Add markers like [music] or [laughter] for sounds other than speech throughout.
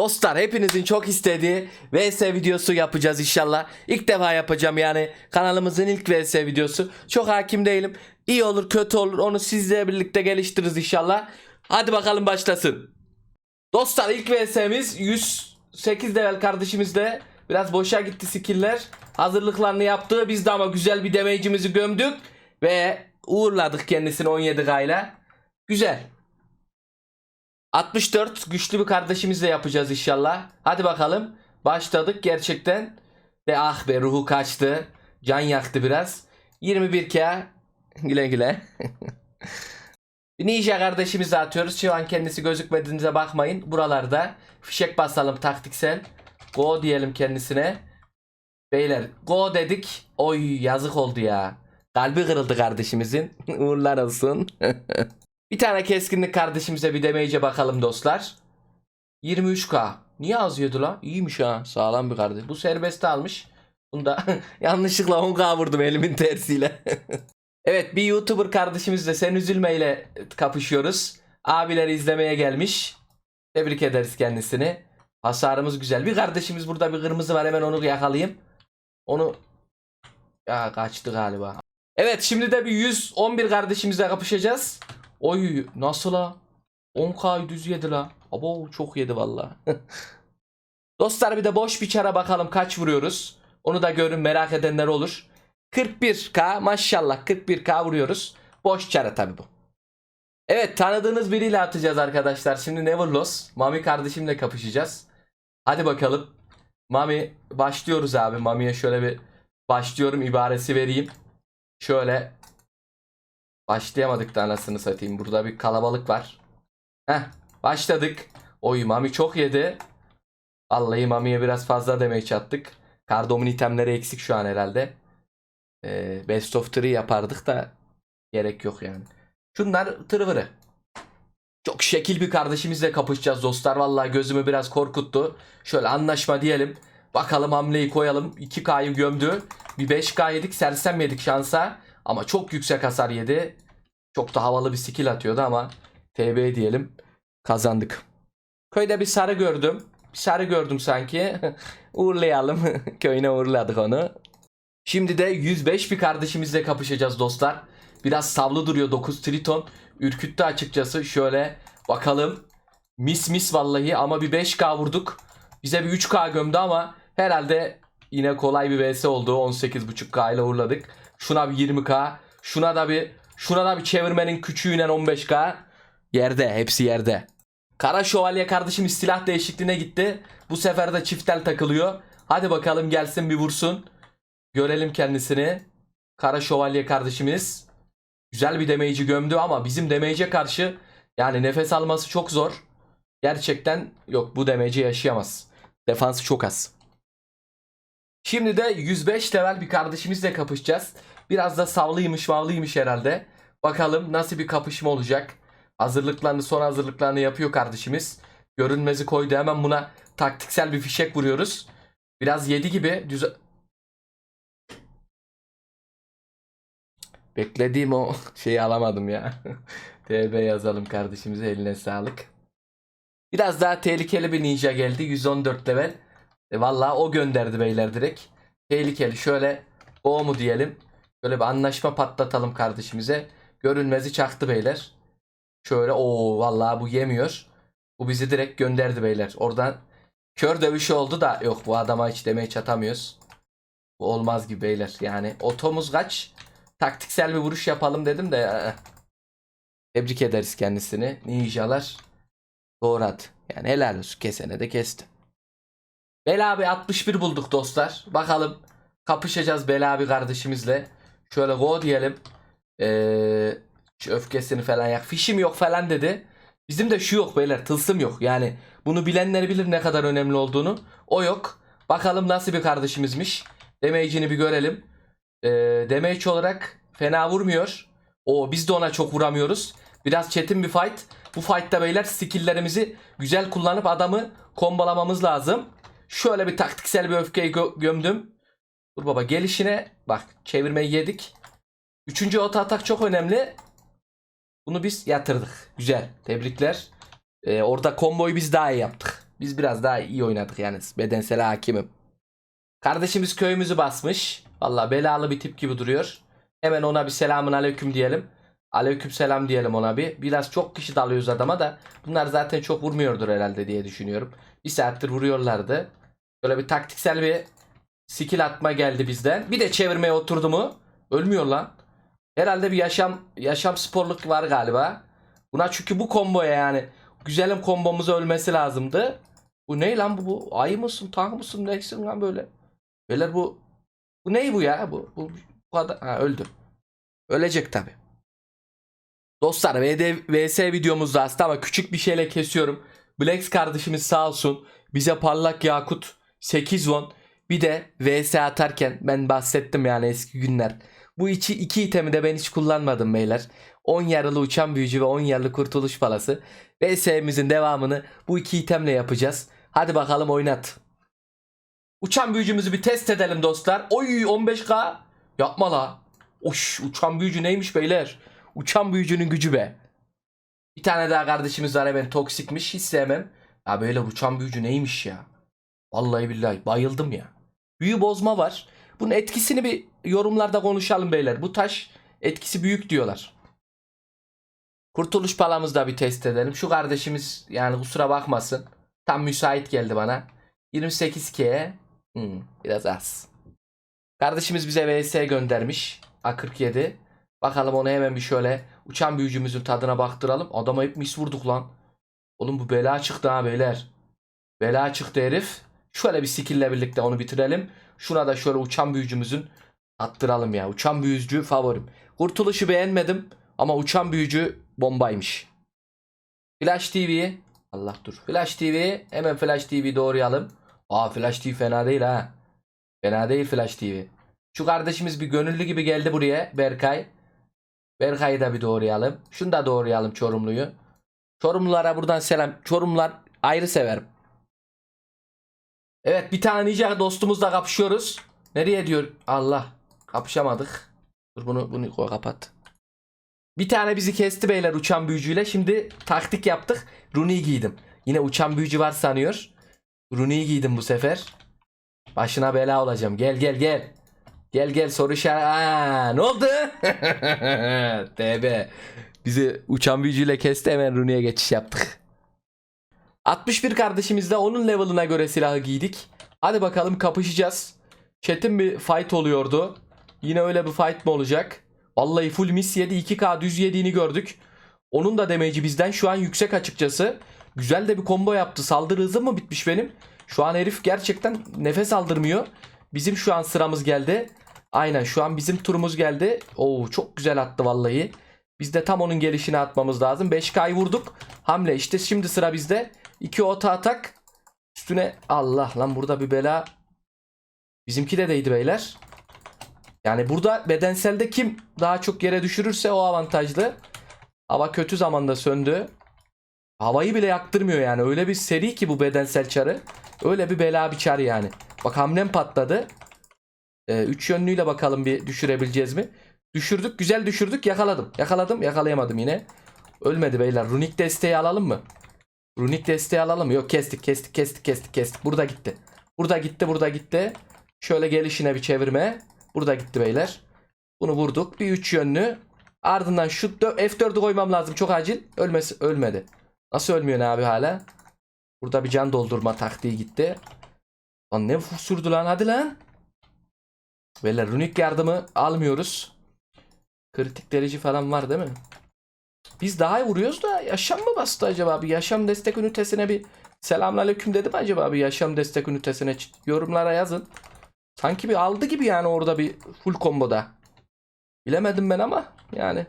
Dostlar hepinizin çok istediği VS videosu yapacağız inşallah. İlk defa yapacağım yani kanalımızın ilk VS videosu. Çok hakim değilim. İyi olur kötü olur onu sizle birlikte geliştiririz inşallah. Hadi bakalım başlasın. Dostlar ilk VS'miz 108 level kardeşimizde. Biraz boşa gitti skill'ler. Hazırlıklarını yaptı. Biz de ama güzel bir damage'imizi gömdük. Ve uğurladık kendisini 17 gayla. Güzel. 64 güçlü bir kardeşimizle yapacağız inşallah. Hadi bakalım. Başladık gerçekten. Ve ah be ruhu kaçtı. Can yaktı biraz. 21k. [laughs] Güle güle. [laughs] ninja kardeşimizi atıyoruz. Şu an kendisi gözükmediğinize bakmayın. Buralarda fişek basalım taktiksel. Go diyelim kendisine. Beyler go dedik. Oy yazık oldu ya. Kalbi kırıldı kardeşimizin. [laughs] Uğurlar olsun. Bir tane keskinlik kardeşimize bir demeyece bakalım dostlar. 23k. Niye az yiyordu lan? İyiymiş ha. Sağlam bir kardeş. Bu serbest almış. Bunda [laughs] yanlışlıkla 10k vurdum elimin tersiyle. [laughs] evet bir YouTuber kardeşimizle sen üzülmeyle kapışıyoruz. Abileri izlemeye gelmiş. Tebrik ederiz kendisini. Hasarımız güzel. Bir kardeşimiz burada bir kırmızı var hemen onu yakalayayım. Onu ya kaçtı galiba. Evet şimdi de bir 111 kardeşimizle kapışacağız. Oy nasıl la? 10k düz yedi la. Abo çok yedi valla. [laughs] Dostlar bir de boş bir çara bakalım kaç vuruyoruz. Onu da görün merak edenler olur. 41k maşallah 41k vuruyoruz. Boş çara tabi bu. Evet tanıdığınız biriyle atacağız arkadaşlar. Şimdi Neverloss. Mami kardeşimle kapışacağız. Hadi bakalım. Mami başlıyoruz abi. Mami'ye şöyle bir başlıyorum ibaresi vereyim. Şöyle Başlayamadık da anasını satayım. Burada bir kalabalık var. Heh başladık. Oy Mami çok yedi. Vallahi Mami'ye biraz fazla demeyi çattık. Kardom'un itemleri eksik şu an herhalde. Ee, best of 3 yapardık da gerek yok yani. Şunlar tırvırı. Çok şekil bir kardeşimizle kapışacağız dostlar. Vallahi gözümü biraz korkuttu. Şöyle anlaşma diyelim. Bakalım hamleyi koyalım. 2K'yı gömdü. Bir 5K yedik. Sersem yedik şansa. Ama çok yüksek hasar yedi. Çok da havalı bir skill atıyordu ama TB diyelim. Kazandık. Köyde bir sarı gördüm. Bir sarı gördüm sanki. [laughs] Uğurlayalım. [laughs] Köyüne uğurladık onu. Şimdi de 105 bir kardeşimizle kapışacağız dostlar. Biraz savlı duruyor 9 triton. Ürküttü açıkçası. Şöyle bakalım. Mis mis vallahi ama bir 5k vurduk. Bize bir 3k gömdü ama herhalde yine kolay bir vs oldu. 18.5k ile uğurladık. Şuna bir 20k. Şuna da bir şuna da bir çevirmenin küçüğüyle 15k. Yerde hepsi yerde. Kara şövalye kardeşim silah değişikliğine gitti. Bu sefer de çiftel takılıyor. Hadi bakalım gelsin bir vursun. Görelim kendisini. Kara şövalye kardeşimiz. Güzel bir damage'i gömdü ama bizim damage'e karşı yani nefes alması çok zor. Gerçekten yok bu damage'i yaşayamaz. Defansı çok az. Şimdi de 105 level bir kardeşimizle kapışacağız. Biraz da savlıymış mavlıymış herhalde. Bakalım nasıl bir kapışma olacak. Hazırlıklarını son hazırlıklarını yapıyor kardeşimiz. Görünmezi koydu hemen buna taktiksel bir fişek vuruyoruz. Biraz yedi gibi düz... Beklediğim o [laughs] şeyi alamadım ya. [laughs] TB yazalım kardeşimize eline sağlık. Biraz daha tehlikeli bir ninja geldi. 114 level. E, vallahi o gönderdi beyler direkt. Tehlikeli. Şöyle o mu diyelim. Böyle bir anlaşma patlatalım kardeşimize. Görünmezi çaktı beyler. Şöyle o vallahi bu yemiyor. Bu bizi direkt gönderdi beyler. Oradan kör dövüşü oldu da yok bu adama hiç demeye çatamıyoruz. Bu olmaz gibi beyler. Yani otomuz kaç? Taktiksel bir vuruş yapalım dedim de. eh. Tebrik ederiz kendisini. Ninjalar doğradı. Yani helal olsun. Kesene de kesti. Bela abi 61 bulduk dostlar. Bakalım kapışacağız Bela abi kardeşimizle. Şöyle go diyelim. Ee, öfkesini falan yak. Fişim yok falan dedi. Bizim de şu yok beyler tılsım yok. Yani bunu bilenler bilir ne kadar önemli olduğunu. O yok. Bakalım nasıl bir kardeşimizmiş. Damage'ini bir görelim. Ee, damage olarak fena vurmuyor. O biz de ona çok vuramıyoruz. Biraz çetin bir fight. Bu fight'ta beyler skill'lerimizi güzel kullanıp adamı kombalamamız lazım. Şöyle bir taktiksel bir öfkeyi gö- gömdüm. Dur baba gelişine bak çevirmeyi yedik. Üçüncü oto atak çok önemli. Bunu biz yatırdık. Güzel. Tebrikler. Ee, orada komboyu biz daha iyi yaptık. Biz biraz daha iyi oynadık yani. Bedensel hakimim. Kardeşimiz köyümüzü basmış. Valla belalı bir tip gibi duruyor. Hemen ona bir selamun aleyküm diyelim. Aleyküm selam diyelim ona bir. Biraz çok kişi dalıyoruz adama da. Bunlar zaten çok vurmuyordur herhalde diye düşünüyorum. Bir saattir vuruyorlardı. Böyle bir taktiksel bir skill atma geldi bizden. Bir de çevirmeye oturdu mu? Ölmüyor lan. Herhalde bir yaşam yaşam sporluk var galiba. Buna çünkü bu komboya yani güzelim kombomuza ölmesi lazımdı. Bu ne lan bu? bu ayı mısın, tank mısın, neysin lan böyle? Beyler bu bu ne bu ya? Bu bu, bu kadar ha öldü. Ölecek tabi. Dostlar VD, VS videomuzda aslında ama küçük bir şeyle kesiyorum. Blex kardeşimiz sağ olsun bize parlak yakut 8 won bir de VS atarken ben bahsettim yani eski günler. Bu iki, iki itemi de ben hiç kullanmadım beyler. 10 yarılı uçan büyücü ve 10 yarılı kurtuluş palası. VS'mizin devamını bu iki itemle yapacağız. Hadi bakalım oynat. Uçan büyücümüzü bir test edelim dostlar. Oy 15k. Yapma la. Oş uçan büyücü neymiş beyler? Uçan büyücünün gücü be. Bir tane daha kardeşimiz var hemen toksikmiş hiç sevmem. Ya böyle uçan büyücü neymiş ya? Vallahi billahi bayıldım ya. Büyü bozma var. Bunun etkisini bir yorumlarda konuşalım beyler. Bu taş etkisi büyük diyorlar. Kurtuluş palamızı da bir test edelim. Şu kardeşimiz yani kusura bakmasın. Tam müsait geldi bana. 28K. Hmm, biraz az. Kardeşimiz bize VS göndermiş. A47. Bakalım onu hemen bir şöyle uçan büyücümüzün tadına baktıralım. Adama hep mis vurduk lan. Oğlum bu bela çıktı ha beyler. Bela çıktı herif. Şöyle bir skill'le birlikte onu bitirelim. Şuna da şöyle uçan büyücümüzün attıralım ya. Uçan büyücü favorim. Kurtuluşu beğenmedim ama uçan büyücü bombaymış. Flash TV. Allah dur. Flash TV. Hemen Flash TV doğrayalım. Aa Flash TV fena değil ha. Fena değil Flash TV. Şu kardeşimiz bir gönüllü gibi geldi buraya. Berkay. Berkay'ı da bir doğrayalım. Şunu da doğrayalım Çorumlu'yu. Çorumlulara buradan selam. Çorumlar ayrı severim. Evet bir tane nice dostumuzla kapışıyoruz. Nereye diyor? Allah. Kapışamadık. Dur bunu bunu koy kapat. Bir tane bizi kesti beyler uçan büyücüyle. Şimdi taktik yaptık. Runi'yi giydim. Yine uçan büyücü var sanıyor. Runi'yi giydim bu sefer. Başına bela olacağım. Gel gel gel. Gel gel soru işareti. Ne oldu? [laughs] TB. Bizi uçan büyücüyle kesti hemen Runi'ye geçiş yaptık. 61 kardeşimizle onun level'ına göre silahı giydik. Hadi bakalım kapışacağız. Çetin bir fight oluyordu. Yine öyle bir fight mı olacak? Vallahi full miss yedi 2k düz yediğini gördük. Onun da damage'i bizden şu an yüksek açıkçası. Güzel de bir combo yaptı. Saldırı hızı mı bitmiş benim? Şu an herif gerçekten nefes aldırmıyor. Bizim şu an sıramız geldi. Aynen şu an bizim turumuz geldi. Oo çok güzel attı vallahi. Biz de tam onun gelişini atmamız lazım. 5K'yı vurduk. Hamle işte şimdi sıra bizde. 2 ota atak. Üstüne Allah lan burada bir bela. Bizimki de değdi beyler. Yani burada bedenselde kim daha çok yere düşürürse o avantajlı. Hava kötü zamanda söndü. Havayı bile yaktırmıyor yani. Öyle bir seri ki bu bedensel çarı. Öyle bir bela bir çar yani. Bak hamlem patladı. Ee, üç yönlüyle bakalım bir düşürebileceğiz mi? Düşürdük. Güzel düşürdük. Yakaladım. Yakaladım. Yakalayamadım yine. Ölmedi beyler. Runik desteği alalım mı? Runik desteği alalım mı? Yok kestik kestik kestik kestik kestik. Burada gitti. Burada gitti burada gitti. Şöyle gelişine bir çevirme. Burada gitti beyler. Bunu vurduk. Bir üç yönlü. Ardından şu dö- F4'ü koymam lazım. Çok acil. Ölmesi ölmedi. Nasıl ölmüyor abi hala? Burada bir can doldurma taktiği gitti. Lan ne sürdü lan hadi lan. Beyler runik yardımı almıyoruz. Kritik derece falan var değil mi? Biz daha iyi vuruyoruz da yaşam mı bastı acaba? Bir yaşam destek ünitesine bir selamünaleyküm dedim acaba bir yaşam destek ünitesine yorumlara yazın. Sanki bir aldı gibi yani orada bir full komboda. Bilemedim ben ama yani.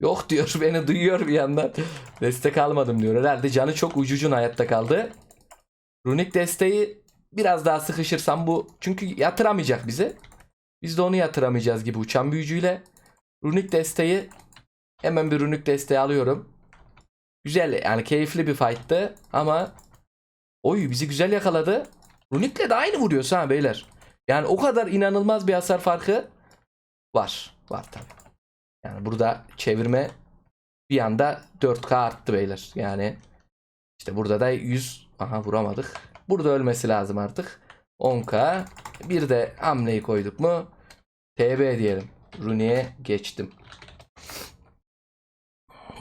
Yok diyor [laughs] beni duyuyor bir yandan. Destek almadım diyor. Herhalde canı çok ucucun hayatta kaldı. Runik desteği biraz daha sıkışırsam bu çünkü yatıramayacak bizi. Biz de onu yatıramayacağız gibi uçan büyücüyle. Runik desteği hemen bir runik desteği alıyorum. Güzel yani keyifli bir fight'tı ama oy bizi güzel yakaladı. Runik'le de aynı vuruyoruz ha beyler. Yani o kadar inanılmaz bir hasar farkı var. Var tabi. Yani burada çevirme bir anda 4K arttı beyler. Yani işte burada da 100 Aha vuramadık. Burada ölmesi lazım artık. 10k. Bir de hamleyi koyduk mu? TB diyelim. Rooney'e geçtim.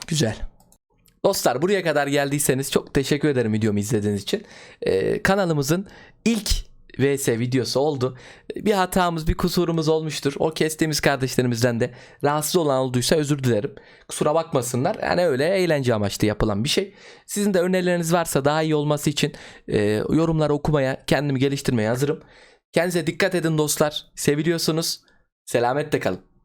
Güzel. Dostlar buraya kadar geldiyseniz çok teşekkür ederim videomu izlediğiniz için. Ee, kanalımızın ilk VS videosu oldu. Bir hatamız, bir kusurumuz olmuştur. O kestiğimiz kardeşlerimizden de rahatsız olan olduysa özür dilerim. Kusura bakmasınlar. Yani öyle eğlence amaçlı yapılan bir şey. Sizin de önerileriniz varsa daha iyi olması için e, yorumları okumaya, kendimi geliştirmeye hazırım. Kendinize dikkat edin dostlar. Seviliyorsunuz. Selametle kalın.